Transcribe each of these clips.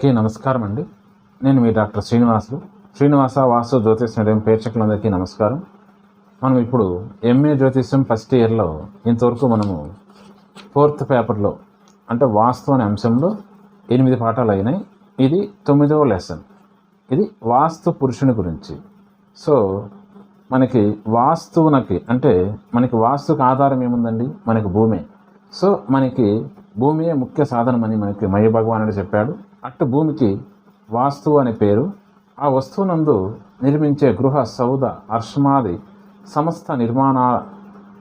అందరికీ నమస్కారం అండి. నేను మీ డాక్టర్ శ్రీనివాసులు. శ్రీనివాస వాస్తు జ్యోతిష్యం ప్రేక్షకులందరికీ నమస్కారం. మనం ఇప్పుడు ఎంఏ జ్యోతిష్యం ఫస్ట్ ఇయర్లో ఇంతవరకు మనము ఫోర్త్ పేపర్లో అంటే వాస్తు అనే అంశంలో ఎనిమిది పాఠాలు అయినాయి. ఇది తొమ్మిదవ లెసన్. ఇది వాస్తు పురుషుని గురించి. సో మనకి వాస్తువునకి అంటే మనకి వాస్తుకు ఆధారం ఏముందండి? మనకి భూమే. సో మనకి భూమియే ముఖ్య సాధనమని మనకి మయ భగవానుడు చెప్పాడు. అట్టు భూమికి వాస్తు అనే పేరు. ఆ వస్తువునందు నిర్మించే గృహ సౌద అర్షమాది సమస్త నిర్మాణ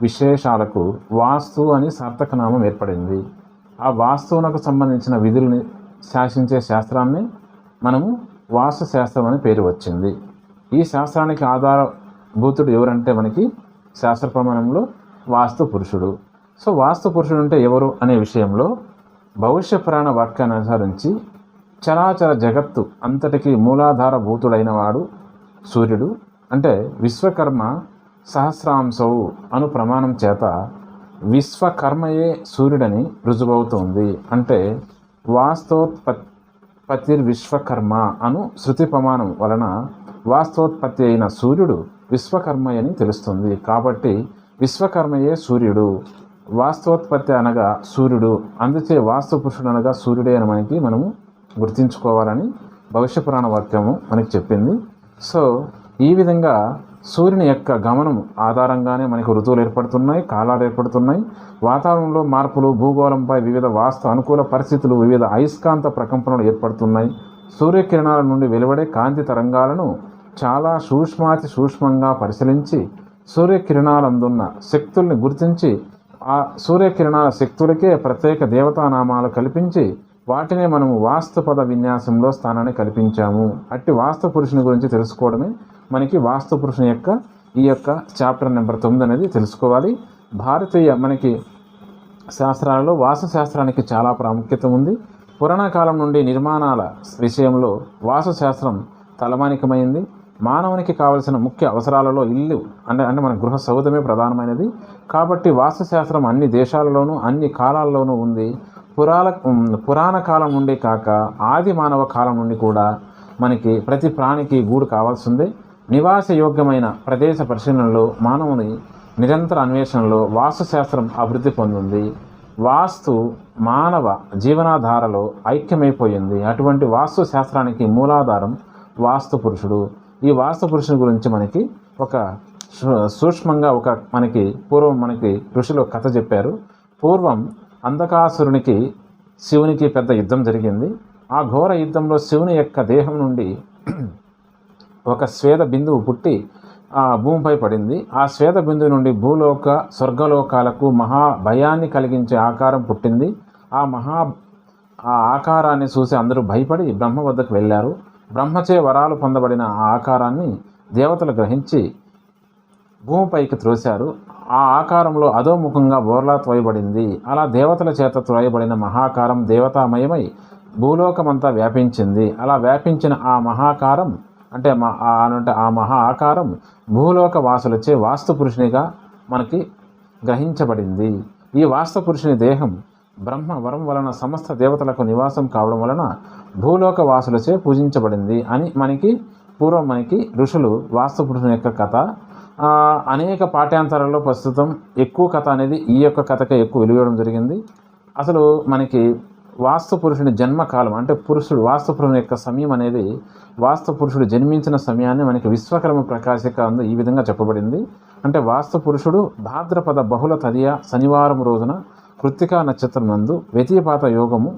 విశేషాలకు వాస్తు అని సార్థకనామం ఏర్పడింది. ఆ వాస్తువునకు సంబంధించిన విధుల్ని శాసించే శాస్త్రాన్ని మనము వాస్తు శాస్త్రం అని పేరు వచ్చింది. ఈ శాస్త్రానికి ఆధారభూతుడు ఎవరంటే మనకి శాస్త్ర ప్రమాణంలో వాస్తు పురుషుడు. సో వాస్తు పురుషుడు అంటే ఎవరు అనే విషయంలో భవిష్య పురాణ వాక్యాన్ని అనుసరించి చరాచర జగత్తు అంతటికి మూలాధారభూతుడైన వాడు సూర్యుడు. అంటే విశ్వకర్మ సహస్రాంశవు అను ప్రమాణం చేత విశ్వకర్మయే సూర్యుడని రుజువవుతుంది. అంటే వాస్తోత్పత్తి విశ్వకర్మ అను శృతి ప్రమాణం వలన వాస్తోత్పత్తి అయిన సూర్యుడు విశ్వకర్మయని తెలుస్తుంది. కాబట్టి విశ్వకర్మయే సూర్యుడు. వాస్తవోత్పత్తి అనగా సూర్యుడు. అందుచే వాస్తు పురుషుడు అనగా సూర్యుడే అని మనకి మనము గుర్తించుకోవాలని భవిష్య పురాణ వాక్యము మనకి చెప్పింది. సో ఈ విధంగా సూర్యుని యొక్క గమనం ఆధారంగానే మనకు ఋతువులు ఏర్పడుతున్నాయి కాలాలు ఏర్పడుతున్నాయి. వాతావరణంలో మార్పులు భూగోళంపై వివిధ వాస్తు అనుకూల పరిస్థితులు వివిధ అయస్కాంత ప్రకంపనలు ఏర్పడుతున్నాయి. సూర్యకిరణాల నుండి వెలువడే కాంతి తరంగాలను చాలా సూక్ష్మాతి సూక్ష్మంగా పరిశీలించి సూర్యకిరణాలందున్న శక్తుల్ని గుర్తించి ఆ సూర్యకిరణాల శక్తులకే ప్రత్యేక దేవతానామాలు కల్పించి వాటినే మనము వాస్తు పద విన్యాసంలో స్థానాన్ని కల్పించాము. అట్టి వాస్తు పురుషుని గురించి తెలుసుకోవడమే మనకి వాస్తు పురుషుని యొక్క ఈ యొక్క చాప్టర్ నెంబర్ తొమ్మిది అనేది తెలుసుకోవాలి. భారతీయ మనకి శాస్త్రాలలో వాస్తు శాస్త్రానికి చాలా ప్రాముఖ్యత ఉంది. పురాణ కాలం నుండి నిర్మాణాల విషయంలో వాస్తుశాస్త్రం తలమానికమైంది. మానవునికి కావలసిన ముఖ్య అవసరాలలో ఇల్లు అంటే అంటే మన గృహ సౌధమే ప్రధానమైనది. కాబట్టి వాస్తుశాస్త్రం అన్ని దేశాలలోనూ అన్ని కాలాల్లోనూ ఉంది. పురాణ పురాణ కాలం నుండి కాక ఆది మానవ కాలం నుండి కూడా మనకి ప్రతి ప్రాణికి గూడు కావాల్సిందే. నివాస యోగ్యమైన ప్రదేశ పరిశీలనలో మానవుని నిరంతర అన్వేషణలో వాస్తుశాస్త్రం అభివృద్ధి పొందింది. వాస్తు మానవ జీవనాధారలో ఐక్యమైపోయింది. అటువంటి వాస్తు శాస్త్రానికి మూలాధారం వాస్తు పురుషుడు. ఈ వాస్తు పురుషుని గురించి మనకి ఒక సూక్ష్మంగా ఒక మనకి పూర్వం మనకి ఋషులు కథ చెప్పారు. పూర్వం అంధకాసురునికి శివునికి పెద్ద యుద్ధం జరిగింది. ఆ ఘోర యుద్ధంలో శివుని యొక్క దేహం నుండి ఒక స్వేద బిందువు పుట్టి ఆ భూమిపై పడింది. ఆ శ్వేత బిందువు నుండి భూలోక స్వర్గలోకాలకు మహా భయాన్ని కలిగించే ఆకారం పుట్టింది. ఆ మహా ఆ ఆకారాన్ని చూసి అందరూ భయపడి బ్రహ్మ వద్దకు వెళ్ళారు. బ్రహ్మచే వరాలు పొందబడిన ఆ ఆకారాన్ని దేవతలు గ్రహించి భూమిపైకి త్రోశారు. ఆ ఆకారంలో అధోముఖంగా బోర్లా త్రోయబడింది. అలా దేవతల చేత త్రోయబడిన మహాకారం దేవతామయమై భూలోకమంతా వ్యాపించింది. అలా వ్యాపించిన ఆ మహాకారం అంటే మా అంటే ఆ మహా ఆకారం భూలోక వాసులచే వాస్తు పురుషునిగా మనకి గ్రహించబడింది. ఈ వాస్తు పురుషుని దేహం బ్రహ్మ వరం వలన సమస్త దేవతలకు నివాసం కావడం వలన భూలోక వాసులచే పూజించబడింది అని మనకి పూర్వం మనకి ఋషులు వాస్తు పురుషుని యొక్క కథ అనేక పాఠ్యాంతరాల్లో ప్రస్తుతం ఎక్కువ కథ అనేది ఈ యొక్క కథకే ఎక్కువ వెలువడం జరిగింది. అసలు మనకి వాస్తు పురుషుని జన్మకాలం అంటే పురుషుడు వాస్తు పురుషుని యొక్క సమయం అనేది వాస్తు పురుషుడు జన్మించిన సమయాన్ని మనకి విశ్వకర్మ ప్రకాశిక అందు ఈ విధంగా చెప్పబడింది. అంటే వాస్తు పురుషుడు భాద్రపద బహుళ తదియ శనివారం రోజున కృత్తికా నక్షత్రం నందు వ్యతిపాత యోగము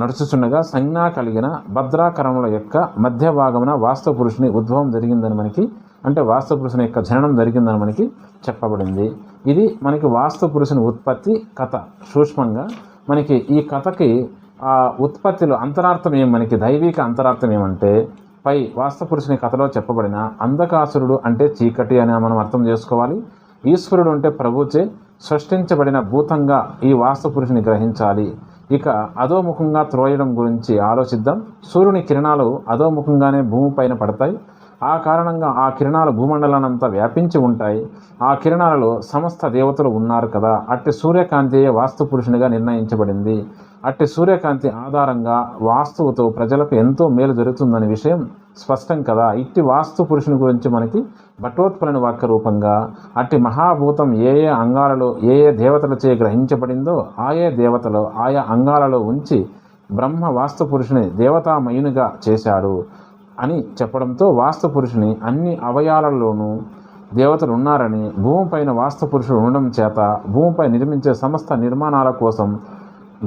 నడుచుచుండగా సంజ్ఞా కలిగిన భద్రాకరముల యొక్క మధ్య భాగమున వాస్తు పురుషుని ఉద్భవం జరిగిందని మనకి అంటే వాస్తు పురుషుని యొక్క జననం జరిగిందని మనకి చెప్పబడింది. ఇది మనకి వాస్తు పురుషుని ఉత్పత్తి కథ సూక్ష్మంగా. మనకి ఈ కథకి ఆ ఉత్పత్తిలో అంతరార్థం ఏం? మనకి దైవిక అంతరార్థం ఏమంటే పై వాస్తు పురుషుని కథలో చెప్పబడిన అంధకాసురుడు అంటే చీకటి అని మనం అర్థం చేసుకోవాలి. ఈశ్వరుడు అంటే ప్రభుచే సృష్టించబడిన భూతంగా ఈ వాస్తు పురుషుని గ్రహించాలి. ఇక అధోముఖంగా త్రోయడం గురించి ఆలోచిద్దాం. సూర్యుని కిరణాలు అధోముఖంగానే భూమిపైన పడతాయి. ఆ కారణంగా ఆ కిరణాలు భూమండలానంతా వ్యాపించి ఉంటాయి. ఆ కిరణాలలో సమస్త దేవతలు ఉన్నారు కదా. అట్టి సూర్యకాంతియే వాస్తు పురుషునిగా నిర్ణయించబడింది. అట్టి సూర్యకాంతి ఆధారంగా వాస్తువుతో ప్రజలకు ఎంతో మేలు జరుగుతుందనే విషయం స్పష్టం కదా. ఇట్టి వాస్తు పురుషుని గురించి మనకి భటోత్పలని వాక్య రూపంగా అట్టి మహాభూతం ఏ ఏ అంగాలలో ఏ ఏ దేవతలచే గ్రహించబడిందో ఆయే దేవతలు ఆయా అంగాలలో ఉంచి బ్రహ్మ వాస్తు పురుషుని దేవతామయునిగా చేశాడు. అని చెప్పడంతో వాస్తు పురుషుని అన్ని అవయాలలోనూ దేవతలు ఉన్నారని భూమిపైన వాస్తు పురుషుడు ఉండడం చేత భూమిపై నిర్మించే సమస్త నిర్మాణాల కోసం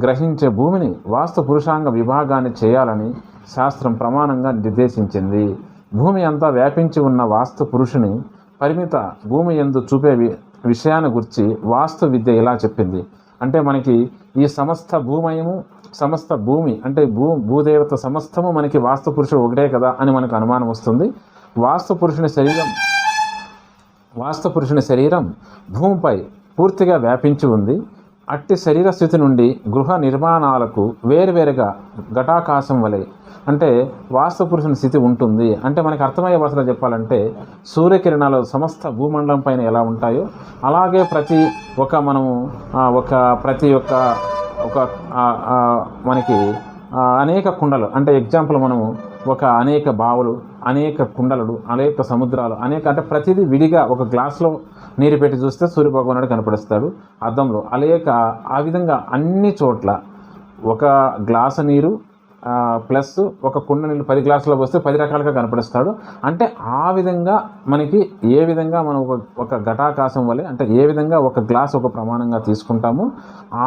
గ్రహించే భూమిని వాస్తు పురుషాంగ విభాగాన్ని చేయాలని శాస్త్రం ప్రమాణంగా నిర్దేశించింది. భూమి అంతా వ్యాపించి ఉన్న వాస్తు పురుషుని పరిమిత భూమి ఎందు చూపే వి- విషయాన్ని గురించి వాస్తు విద్య ఇలా చెప్పింది. అంటే మనకి ఈ సమస్త భూమయము సమస్త భూమి అంటే భూ భూదేవత సమస్తము మనకి వాస్తు పురుషుడు ఒకటే కదా అని మనకు అనుమానం వస్తుంది. వాస్తు పురుషుని శరీరం వాస్తు పురుషుని శరీరం భూమిపై పూర్తిగా వ్యాపించి ఉంది. అట్టి శరీర స్థితి నుండి గృహ నిర్మాణాలకు వేరువేరుగా ఘటాకాశం వలె అంటే వాస్తు పురుషుని స్థితి ఉంటుంది. అంటే మనకు అర్థమయ్యే భాషలో చెప్పాలంటే సూర్యకిరణాలు సమస్త భూమండలం పైన ఎలా ఉంటాయో అలాగే ప్రతి ఒక మనము ఒక ప్రతి ఒక్క ఒక మనకి అనేక కుండలు. అంటే ఎగ్జాంపుల్ మనము ఒక అనేక బావులు అనేక కుండలు అనేక సముద్రాలు అనేక అంటే ప్రతిదీ విడిగా ఒక గ్లాస్లో నీరు పెట్టి చూస్తే సూర్యభగవానుడు కనపడిస్తాడు. అద్దంలో అనేక ఆ విధంగా అన్ని చోట్ల ఒక గ్లాసు నీరు ప్లస్ ఒక కుండ నీళ్ళు పది గ్లాసులో పోస్తే పది రకాలుగా కనపడిస్తాడు అంటే ఆ విధంగా మనకి ఏ విధంగా మనం ఒక ఒక ఘటాకాశం వలె అంటే ఏ విధంగా ఒక గ్లాస్ ఒక ప్రమాణంగా తీసుకుంటామో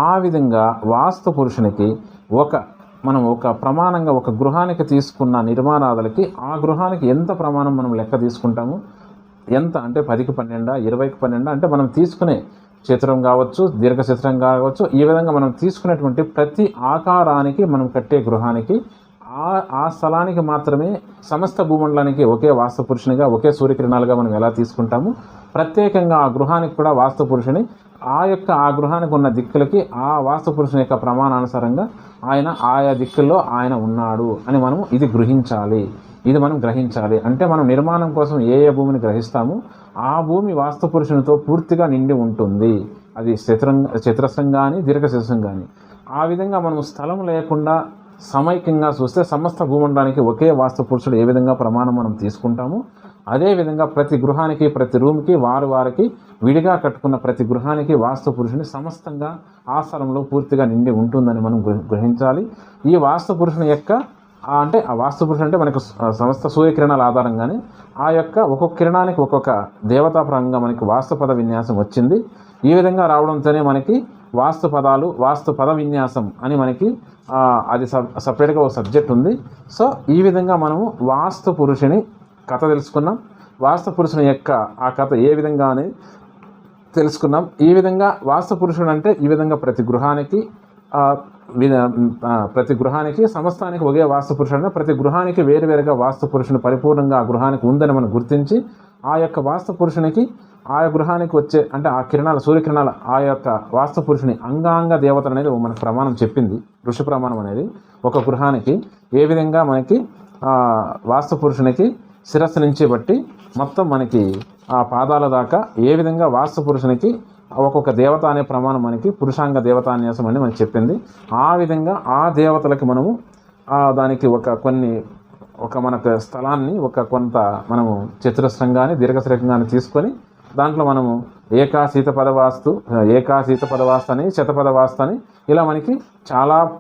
ఆ విధంగా వాస్తు పురుషునికి ఒక మనం ఒక ప్రమాణంగా ఒక గృహానికి తీసుకున్న నిర్మాణాదులకి ఆ గృహానికి ఎంత ప్రమాణం మనం లెక్క తీసుకుంటాము ఎంత అంటే పదికి పన్నెండా ఇరవైకి పన్నెండా అంటే మనం తీసుకునే చిత్రం కావచ్చు దీర్ఘ చిత్రం కావచ్చు ఈ విధంగా మనం తీసుకునేటువంటి ప్రతి ఆకారానికి మనం కట్టే గృహానికి ఆ ఆ స్థలానికి మాత్రమే సమస్త భూమండలానికి ఒకే వాస్తు పురుషునిగా ఒకే సూర్యకిరణాలుగా మనం ఎలా తీసుకుంటాము? ప్రత్యేకంగా ఆ గృహానికి కూడా వాస్తు పురుషుని ఆ యొక్క ఆ గృహానికి ఉన్న దిక్కులకి ఆ వాస్తు పురుషుని యొక్క ప్రమాణానుసారంగా ఆయన ఆయా దిక్కుల్లో ఆయన ఉన్నాడు అని మనం ఇది గృహించాలి ఇది మనం గ్రహించాలి. అంటే మనం నిర్మాణం కోసం ఏ ఏ భూమిని గ్రహిస్తామో ఆ భూమి వాస్తు పురుషునితో పూర్తిగా నిండి ఉంటుంది. అది చిత్రం చతురస్రం కానీ దీర్ఘచతురం కానీ ఆ విధంగా మనం స్థలం లేకుండా సమైక్యంగా చూస్తే సమస్త భూమండలానికి ఒకే వాస్తు పురుషుడు ఏ విధంగా ప్రమాణం మనం తీసుకుంటామో అదేవిధంగా ప్రతి గృహానికి ప్రతి రూమ్కి వారు వారికి విడిగా కట్టుకున్న ప్రతి గృహానికి వాస్తు పురుషుని సమస్తంగా ఆ స్థలంలో పూర్తిగా నిండి ఉంటుందని మనం గ్రహించాలి. ఈ వాస్తు పురుషుని యొక్క అంటే ఆ వాస్తు పురుషుడు అంటే మనకు సమస్త సూర్యకిరణాల ఆధారంగానే ఆ యొక్క ఒక్కొక్క కిరణానికి ఒక్కొక్క దేవతాపరంగా మనకి వాస్తు పద విన్యాసం వచ్చింది. ఈ విధంగా రావడంతోనే మనకి వాస్తు పదాలు వాస్తు పద విన్యాసం అని మనకి అది సబ్ సపరేట్గా ఒక సబ్జెక్ట్ ఉంది. సో ఈ విధంగా మనము వాస్తు పురుషుని కథ తెలుసుకున్నాం. వాస్తు పురుషుని యొక్క ఆ కథ ఏ విధంగా అనేది తెలుసుకున్నాం. ఈ విధంగా వాస్తు పురుషుడు అంటే ఈ విధంగా ప్రతి గృహానికి ప్రతి గృహానికి సమస్తానికి ఒకే వాస్తు పురుషుడు ప్రతి గృహానికి వేరువేరుగా వాస్తు పురుషుని పరిపూర్ణంగా ఆ గృహానికి ఉందని మనం గుర్తించి ఆ యొక్క వాస్తు పురుషునికి ఆ గృహానికి వచ్చే అంటే ఆ కిరణాల సూర్యకిరణాల ఆ యొక్క వాస్తు పురుషుని అంగాంగ దేవత అనేది మనకు ప్రమాణం చెప్పింది ఋషి ప్రమాణం అనేది. ఒక గృహానికి ఏ విధంగా మనకి వాస్తు పురుషునికి శిరస్సు నుంచి బట్టి మొత్తం మనకి ఆ పాదాల దాకా ఏ విధంగా వాస్తు పురుషునికి ఒక్కొక్క దేవత అనే ప్రమాణం మనకి పురుషాంగ దేవతాన్యాసం అని మనకి చెప్పింది. ఆ విధంగా ఆ దేవతలకి మనము ఆ దానికి ఒక కొన్ని ఒక మనకు స్థలాన్ని ఒక కొంత మనము చతురస్రం దీర్ఘశ్రంగాన్ని తీసుకొని దాంట్లో మనము ఏకా శీత పదవాస్తు ఏకా శీత పదవాస్తు అని శతపదవాస్తు అని ఇలా మనకి చాలా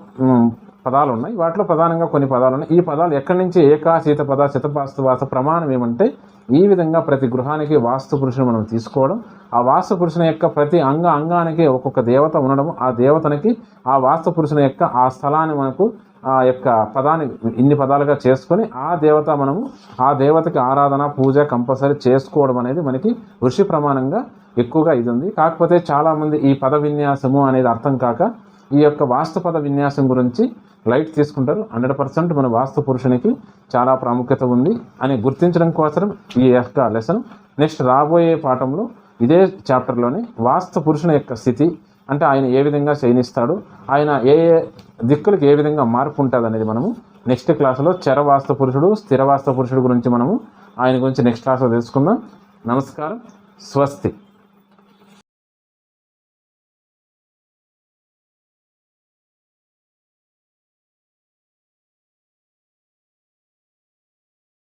పదాలు ఉన్నాయి వాటిలో ప్రధానంగా కొన్ని పదాలు ఉన్నాయి ఈ పదాలు ఎక్కడి నుంచి ఏకా శీత పద శతపాస్తు వాస్తు ప్రమాణం ఏమంటే ఈ విధంగా ప్రతి గృహానికి వాస్తు పురుషుని మనం తీసుకోవడం ఆ వాస్తు పురుషుని యొక్క ప్రతి అంగ అంగానికి ఒక్కొక్క దేవత ఉండడం ఆ దేవతనికి ఆ వాస్తు పురుషుని యొక్క ఆ స్థలాన్ని మనకు ఆ యొక్క పదాన్ని ఇన్ని పదాలుగా చేసుకొని ఆ దేవత మనము ఆ దేవతకి ఆరాధన పూజ కంపల్సరీ చేసుకోవడం అనేది మనకి ఋషి ప్రమాణంగా ఎక్కువగా ఇది ఉంది. కాకపోతే చాలామంది ఈ పద విన్యాసము అనేది అర్థం కాక ఈ యొక్క వాస్తుపద విన్యాసం గురించి లైట్ తీసుకుంటారు. హండ్రెడ్ పర్సెంట్ మన వాస్తు పురుషునికి చాలా ప్రాముఖ్యత ఉంది అని గుర్తించడం కోసం ఈ యొక్క లెసన్. నెక్స్ట్ రాబోయే పాఠంలో ఇదే చాప్టర్లోనే వాస్తు పురుషుని యొక్క స్థితి అంటే ఆయన ఏ విధంగా శయనిస్తాడు ఆయన ఏ ఏ దిక్కులకు ఏ విధంగా మార్పు ఉంటుంది అనేది మనము నెక్స్ట్ క్లాసులో చరవాస్తు పురుషుడు స్థిరవాస్తు పురుషుడు గురించి మనము ఆయన గురించి నెక్స్ట్ క్లాస్లో తెలుసుకుందాం. నమస్కారం. స్వస్తి.